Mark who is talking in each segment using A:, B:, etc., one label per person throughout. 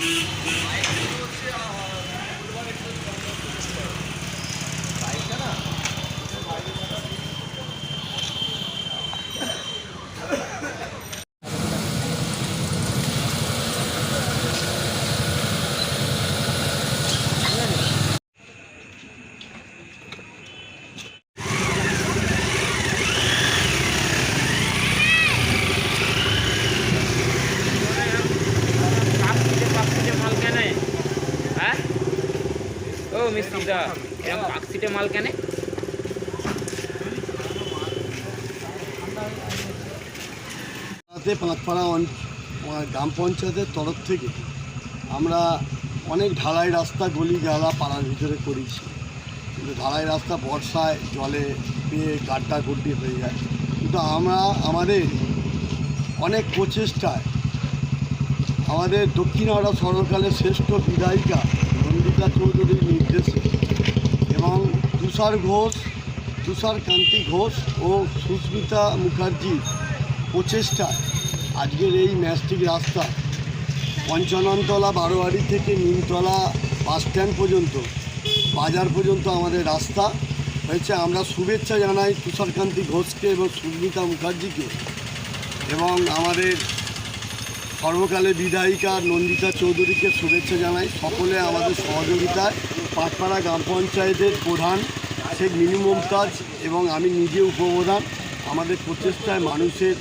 A: Thank you. ও মিস্ত্রিদা এরকম কাকপিঠে মাল কেনে।
B: পাঁচপাড়া গ্রাম পঞ্চায়েতের তরফ থেকে আমরা অনেক ঢালাই রাস্তা গলি গালা পাড়ার ভিতরে করেছি। কিন্তু ঢালাই রাস্তা বর্ষায় জলে পেয়ে গাড্ডা গুড্ডি হয়ে যায়। কিন্তু আমরা, আমাদের অনেক প্রচেষ্টায় আমাদের দক্ষিণ হাওড়া সরকারের শ্রেষ্ঠ বিধায়িকা নন্দিতা চৌধুরীর নির্দেশে এবং তুষার ঘোষ, তুষার কান্তি ঘোষ ও সুস্মিতা মুখার্জির প্রচেষ্টায় আজকের এই ম্যাস্টিক রাস্তা পঞ্চাননতলা বারোয়ারি থেকে নিমতলা বাস স্ট্যান্ড পর্যন্ত, বাজার পর্যন্ত আমাদের রাস্তা। হয়েছে আমরা শুভেচ্ছা জানাই তুষারকান্তি ঘোষকে এবং সুস্মিতা মুখার্জিকে এবং আমাদের সর্বকালে বিধায়িকা নন্দিতা চৌধুরীকে শুভেচ্ছা জানাই। সকলে আমাদের সহযোগিতায় পাটপাড়া গ্রাম পঞ্চায়েতের প্রধান শেখ মিনু মমতাজ এবং আমি নিজে উপপ্রধান। আমাদের প্রচেষ্টায় মানুষের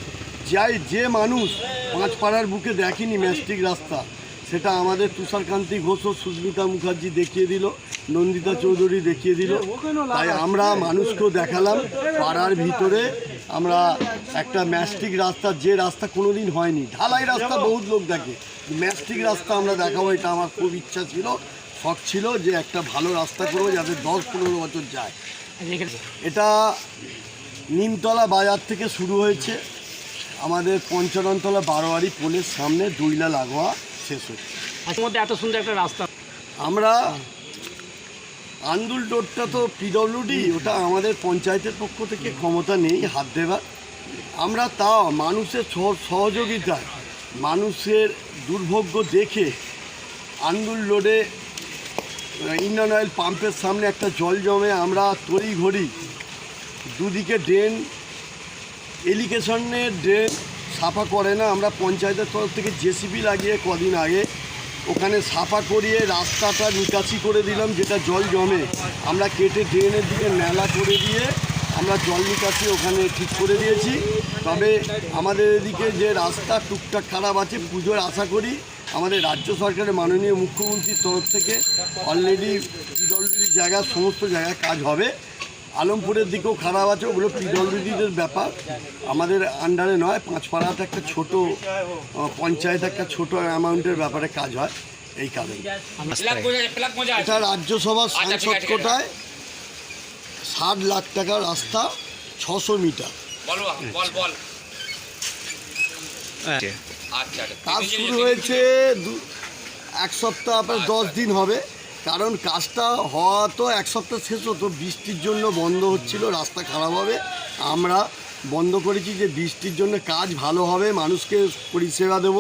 B: যাই যে মানুষ পাঁচপাড়ার বুকে দেখেনি ম্যাস্টিক রাস্তা সেটা আমাদের তুষারকান্তি ঘোষ ও সুস্মিতা মুখার্জি দেখিয়ে দিল, নন্দিতা চৌধুরী দেখিয়ে দিল। তাই আমরা মানুষকেও দেখালাম পাড়ার ভিতরে। আমরা একটা ম্যাস্টিক রাস্তা, যে রাস্তা কোনো দিন হয়নি। ঢালাই রাস্তা বহুত লোক দেখে। ম্যাস্টিক রাস্তা আমরা দেখাবো, এটা আমার খুব ইচ্ছা ছিল। শখ ছিল যে একটা ভালো রাস্তা করব যাতে দশ পনেরো বছর যায়। এটা নিমতলা বাজার থেকে শুরু হয়েছে। আমাদের পঞ্চাননতলা বারোয়ারি পোলের সামনে দুইলা লাগোয়া। শেষ হচ্ছে
A: আজকের মধ্যে এত সুন্দর একটা রাস্তা।
B: আমরা আন্দুল রোডটা তো পিডব্লিউডি ওটা আমাদের পঞ্চায়েতের পক্ষ থেকে ক্ষমতা নেই হাত দেবার। আমরা তাও মানুষের সহ- সহযোগিতায় মানুষের দুর্ভোগ্য দেখে আন্দুল রোডে ইন্ডিয়ান অয়েল পাম্পের সামনে একটা জল জমে আমরা তড়ি ঘড়ি দুদিকে ড্রেন এলিগেশনের ড্রেন সাফা করে না, আমরা পঞ্চায়েতের তরফ থেকে জেসিবি লাগিয়ে কদিন আগে ওখানে সাফা করিয়ে রাস্তাটা নিকাশি করে দিলাম, যেটা জল জমে। আমরা কেটে ড্রেনের দিকে মেলা করে দিয়ে আমরা জল নিকাশি ওখানে ঠিক করে দিয়েছি। তবে আমাদের এদিকে যে রাস্তা টুকটাক খারাপ আছে, পুজোর আশা করি আমাদের রাজ্য সরকারের মাননীয় মুখ্যমন্ত্রীর তরফ থেকে অলরেডি পিডব্লিউডি জায়গা, সমস্ত জায়গায় কাজ হবে। আলমপুরের দিকেও খারাপ আছে ওগুলো পিডব্লিউডিদের ব্যাপার। আমাদের আন্ডারে নয় পাঁচপাড়াতে একটা ছোট পঞ্চায়েত একটা ছোট অ্যামাউন্টের ব্যাপারে কাজ হয় এই কারণে। এটা রাজ্যসভার সাংসদ কোটায় ষাট লাখ টাকা রাস্তা ছশো মিটার।
C: বল বল বল
A: আচ্ছা।
C: আচ্ছা
B: কাজ শুরু হয়েছে দু- এক সপ্তাহ আপনার দশ দিন হবে। কারণ কাজটা হওয়া তো এক সপ্তাহ শেষ হতো বৃষ্টির জন্য বন্ধ হচ্ছিল রাস্তা খারাপ হবে। আমরা বন্ধ করেছি যে বৃষ্টির জন্য কাজ ভালো হবে মানুষকে পরিষেবা দেব।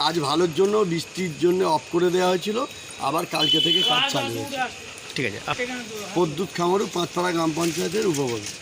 B: কাজ ভালোর জন্য বৃষ্টির জন্য অফ করে দেওয়া হয়েছিল আবার কালকে থেকে কাজ চালু হয়েছে।
A: ঠিক আছে
B: প্রদ্যুৎ খামারু পাঁচপাড়া গ্রাম পঞ্চায়েতের উপপ্রধান